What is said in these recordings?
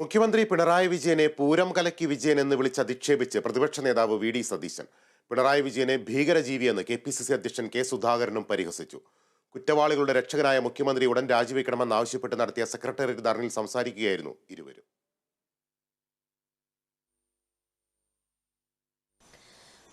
മുഖ്യമന്ത്രി പിണറായി വിജയനെ പൂരം കലക്കി വിജയൻ എന്ന് വിളിച്ച് അധിക്ഷേപിച്ച് പ്രതിപക്ഷ നേതാവ് വി ഡി സതീശൻ. പിണറായി വിജയനെ ഭീകരജീവിയെന്ന് കെ പി സി സി അധ്യക്ഷൻ കെ സുധാകരനും പരിഹസിച്ചു. കുറ്റവാളികളുടെ രക്ഷകനായ മുഖ്യമന്ത്രി ഉടൻ രാജിവെക്കണമെന്ന് ആവശ്യപ്പെട്ട് നടത്തിയ സെക്രട്ടേറിയറ്റ് ധർണയിൽ സംസാരിക്കുകയായിരുന്നു ഇരുവരും.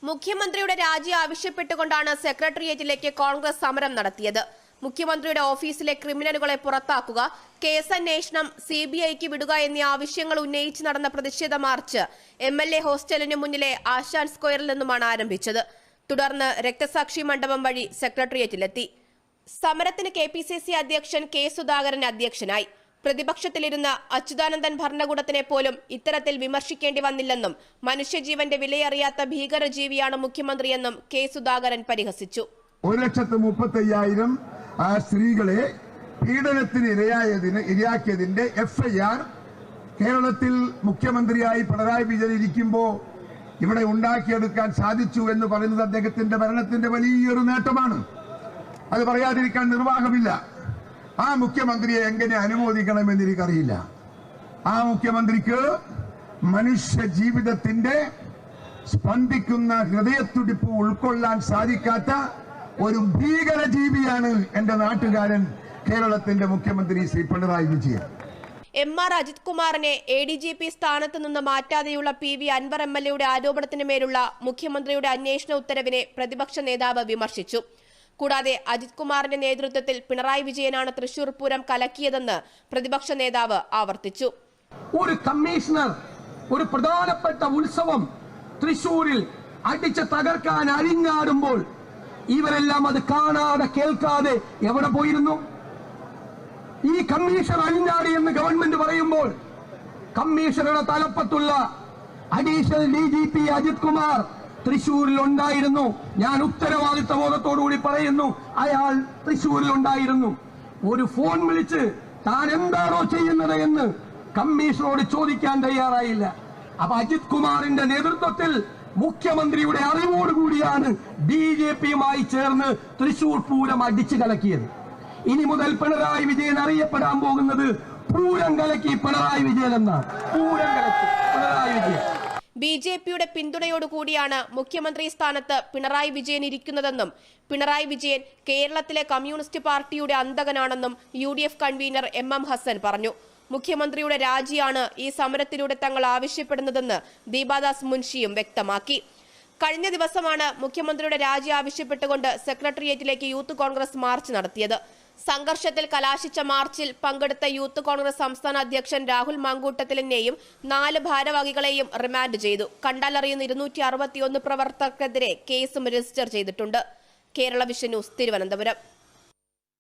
മുഖ്യമന്ത്രിയുടെ രാജി ആവശ്യപ്പെട്ടുകൊണ്ടാണ് സെക്രട്ടേറിയറ്റിലേക്ക് കോൺഗ്രസ് സമരം നടത്തിയത്. മുഖ്യമന്ത്രിയുടെ ഓഫീസിലെ ക്രിമിനലുകളെ പുറത്താക്കുക കേസന്വേഷണം സി ബി ഐക്ക് വിടുക എന്നീ ആവശ്യങ്ങൾ ഉന്നയിച്ച് നടന്ന പ്രതിഷേധ മാർച്ച് എം എൽ എ ഹോസ്റ്റലിന് മുന്നിലെ ആശാൻ സ്ക്വയറിൽ നിന്നുമാണ് ആരംഭിച്ചത്. തുടർന്ന് രക്തസാക്ഷി മണ്ഡപം വഴി സെക്രട്ടേറിയറ്റിലെത്തി. സമരത്തിന് കെ പി സി സി അധ്യക്ഷൻ കെ സുധാകരൻ അധ്യക്ഷനായി. പ്രതിപക്ഷത്തിലിരുന്ന അച്യുതാനന്ദൻ ഭരണകൂടത്തിനെ പോലും ഇത്തരത്തിൽ വിമർശിക്കേണ്ടി വന്നില്ലെന്നും മനുഷ്യജീവന്റെ വിലയറിയാത്ത ഭീകരജീവിയാണ് മുഖ്യമന്ത്രിയെന്നും കെ സുധാകരൻ പരിഹസിച്ചു. ഒരു ലക്ഷത്തി മുപ്പത്തി ആ സ്ത്രീകളെ പീഡനത്തിന് ഇരയായതിന് ഇരയാക്കിയതിന്റെ എഫ് ഐ ആർ കേരളത്തിൽ മുഖ്യമന്ത്രിയായി പിണറായി വിജയൻ ഇരിക്കുമ്പോൾ ഇവിടെ ഉണ്ടാക്കിയെടുക്കാൻ സാധിച്ചു എന്ന് പറയുന്നത് അദ്ദേഹത്തിന്റെ ഭരണത്തിന്റെ വലിയൊരു നേട്ടമാണ്. അത് പറയാതിരിക്കാൻ നിർവാഹമില്ല. ആ മുഖ്യമന്ത്രിയെ എങ്ങനെ അനുമോദിക്കണമെന്ന് എനിക്കറിയില്ല. ആ മുഖ്യമന്ത്രിക്ക് മനുഷ്യ ജീവിതത്തിന്റെ സ്പന്ദിക്കുന്ന ഹൃദയത്തുടിപ്പ് ഉൾക്കൊള്ളാൻ സാധിക്കാത്ത ഒരു ഭീകര ജീവിയാണ് എന്റെ നാട്ടുകാരൻ കേരളത്തിന്റെ മുഖ്യമന്ത്രി ശ്രീ പിണറായി വിജയൻ. എം ആർ അജിത് കുമാറിനെ എ ഡി ജി പി സ്ഥാനത്ത് നിന്ന് മാറ്റാതെയുള്ള P V Anvar M L എയുടെ ആരോപണത്തിന് മേലുള്ള മുഖ്യമന്ത്രിയുടെ അന്വേഷണ ഉത്തരവിനെ പ്രതിപക്ഷ നേതാവ് വിമർശിച്ചു. കൂടാതെ അജിത് കുമാറിന്റെ നേതൃത്വത്തിൽ പിണറായി വിജയനാണ് തൃശൂർ പൂരം കലക്കിയതെന്ന് പ്രതിപക്ഷ നേതാവ് ആവർത്തിച്ചു. ഒരു കമ്മീഷണർ ഒരു പ്രധാനപ്പെട്ട ഉത്സവം തൃശൂരിൽ അടിച്ചു തകർക്കാൻ അരിഞ്ഞാടുമ്പോൾ ഇവരെല്ലാം അത് കാണാതെ കേൾക്കാതെ എവിടെ പോയിരുന്നു? ഈ കമ്മീഷൻ അഴിഞ്ഞാടി എന്ന് ഗവൺമെന്റ് പറയുമ്പോൾ കമ്മീഷണറുടെ തലപ്പത്തുള്ള additional D G P Ajith Kumar തൃശൂരിൽ ഉണ്ടായിരുന്നു. ഞാൻ ഉത്തരവാദിത്ത ബോധത്തോടുകൂടി പറയുന്നു അയാൾ തൃശൂരിൽ ഉണ്ടായിരുന്നു. ഒരു ഫോൺ വിളിച്ച് താൻ എന്താണോ ചെയ്യുന്നത് എന്ന് കമ്മീഷണറോട് ചോദിക്കാൻ തയ്യാറായില്ല. അപ്പൊ അജിത് കുമാറിന്റെ നേതൃത്വത്തിൽ മുഖ്യമന്ത്രിയുടെ അറിവോടുകൂടിയാണ് ബി ജെ പിയുമായി ചേർന്ന് തൃശൂർ പൂരം അടിച്ചു കലക്കിയത്. ഇനി മുതൽ പിണറായി വിജയൻ അറിയപ്പെടാൻ പോകുന്നത് പൂരം കലക്കി പിണറായി വിജയൻ എന്നാണ്. പൂരം കലക്കി പിണറായി വിജയൻ. ബി ജെ പിയുടെ പിന്തുണയോടുകൂടിയാണ് മുഖ്യമന്ത്രി സ്ഥാനത്ത് പിണറായി വിജയൻ ഇരിക്കുന്നതെന്നും പിണറായി വിജയൻ കേരളത്തിലെ കമ്മ്യൂണിസ്റ്റ് പാർട്ടിയുടെ അന്തകനാണെന്നും U convener M M Hassan പറഞ്ഞു. മുഖ്യമന്ത്രിയുടെ രാജിയാണ് ഈ സമരത്തിലൂടെ തങ്ങൾ ആവശ്യപ്പെടുന്നതെന്ന് ദീപാദാസ് മുൻഷിയും വ്യക്തമാക്കി. കഴിഞ്ഞ ദിവസമാണ് മുഖ്യമന്ത്രിയുടെ രാജി ആവശ്യപ്പെട്ടുകൊണ്ട് സെക്രട്ടേറിയറ്റിലേക്ക് യൂത്ത് കോൺഗ്രസ് മാർച്ച് നടത്തിയത്. സംഘർഷത്തിൽ കലാശിച്ച മാർച്ചിൽ പങ്കെടുത്ത യൂത്ത് കോൺഗ്രസ് സംസ്ഥാന അധ്യക്ഷൻ രാഹുൽ മാങ്കൂട്ടത്തിലിനെയും നാല് ഭാരവാഹികളെയും റിമാൻഡ് ചെയ്തു. കണ്ടാലറിയുന്ന ഇരുന്നൂറ്റി അറുപത്തിയൊന്ന് പ്രവർത്തകർക്കെതിരെ കേസും രജിസ്റ്റർ ചെയ്തിട്ടുണ്ട്. Kerala vision news Thiruvananthapuram.